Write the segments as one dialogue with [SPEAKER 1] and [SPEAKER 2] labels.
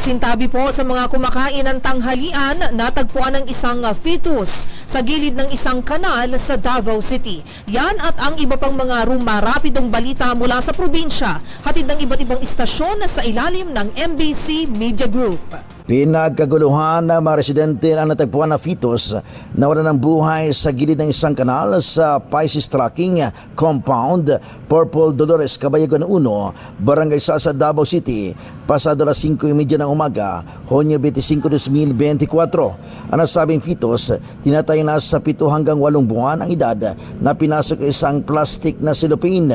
[SPEAKER 1] Pasintabi po sa mga kumakain ng tanghalian, natagpuan ng isang fetus sa gilid ng isang kanal sa Davao City. Yan at ang iba pang mga rumarapidong balita mula sa probinsya, hatid ng iba't ibang istasyon sa ilalim ng MBC Media Group.
[SPEAKER 2] Pinagkaguluhan ng mga residente ang natagpuan na fetus na wala ng buhay sa gilid ng isang kanal sa Pisces Trucking Compound, Purple Dolores, Cabayagan 1, Barangay Sasa, Davao City, pasado alas 5.30 ng umaga, Honyo 25, 2024. Ang nasabing fetus, tinatay na sa 7 hanggang 8 buwan ang edad na pinasok isang plastic na silopin.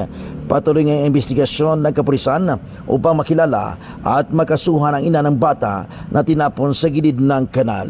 [SPEAKER 2] Patuloy ng investigasyon ng kapulisan upang makilala at makasuhan ang ina ng bata na tinapon sa gilid ng kanal.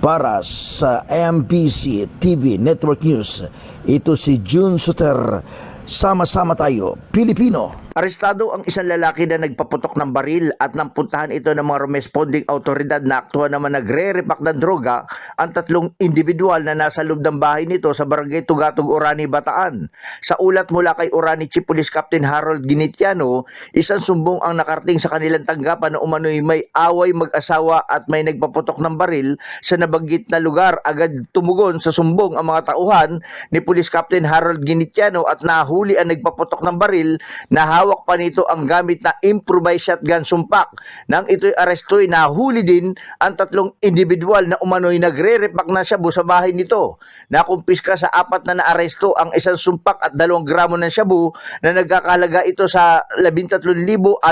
[SPEAKER 2] Para sa MBC TV Network News, ito si June Suter. Sama-sama tayo, Pilipino.
[SPEAKER 3] Arestado ang isang lalaki na nagpaputok ng baril at nang puntahan ito ng mga responding autoridad na aktuhan naman nagre-repack ng droga ang tatlong individual na nasa loob ng bahay nito sa barangay Tugatog, Orani, Bataan. Sa ulat mula kay Orani Chief Police Captain Harold Ginitiano, isang sumbong ang nakarting sa kanilang tanggapan na umano'y may away mag-asawa at may nagpaputok ng baril sa nabanggit na lugar. Agad tumugon sa sumbong ang mga tauhan ni Police Captain Harold Ginitiano at nahuli ang nagpaputok ng baril na hawak pa nito ang gamit na improvised shotgun sumpak. Nang ito'y aresto'y nahuli din ang tatlong individual na umano'y nagre-repack na shabu sa bahay nito. Nakumpiska sa apat na naaresto ang isang sumpak at dalawang gramo ng shabu na nagkakalaga ito sa 13,600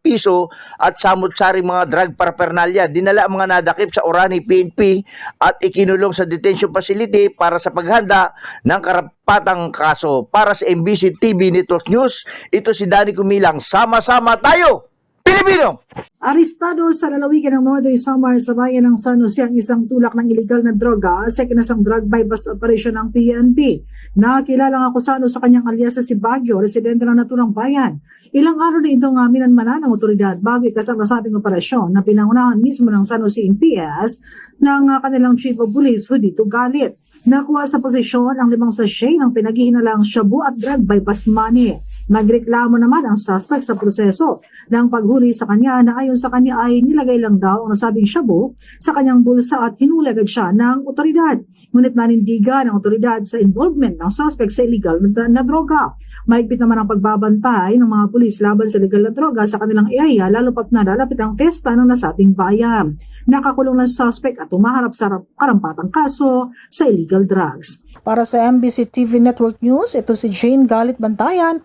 [SPEAKER 3] piso at samot-saring mga drug paraphernalia. Dinala ang mga nadakip sa Orani PNP at ikinulong sa detention facility para sa paghanda ng karapatang kaso. Para sa MBC TV Network News, ito si Danny Kumilang. Sama-sama tayo! Pilipino!
[SPEAKER 4] Arestado sa lalawigan ng Northern Samar sa bayan ng San Jose ang isang tulak ng iligal na droga sa ikinasang drug bypass operation ng PNP. Nakilala ang akusado sa kanyang alias si Baguio, residente ng naturang bayan. Ilang araw na itong uh, minanmanan ng otoridad bago ikasang nasabing operasyon na pinangunahan mismo ng San Jose NPS ng kanilang chief of police, Judito Galit. Nakuha sa posisyon ang limang sachet ng pinaghihinalang shabu at drug bypass money. Nagreklamo naman ang suspect sa proseso ng paghuli sa kanya na ayon sa kanya ay nilagay lang daw ang nasabing shabu sa kanyang bulsa at hinuli agad siya ng otoridad. Ngunit nanindigan ng otoridad sa involvement ng suspect sa illegal na, na droga. Mahigpit naman ang pagbabantay ng mga pulis laban sa illegal na droga sa kanilang area lalo pat na lalapit ang pesta ng nasabing bayan. Nakakulong ng suspect at umaharap sa karampatang kaso sa illegal drugs. Para sa MBC TV Network News, ito si Jane Galit Bantayan.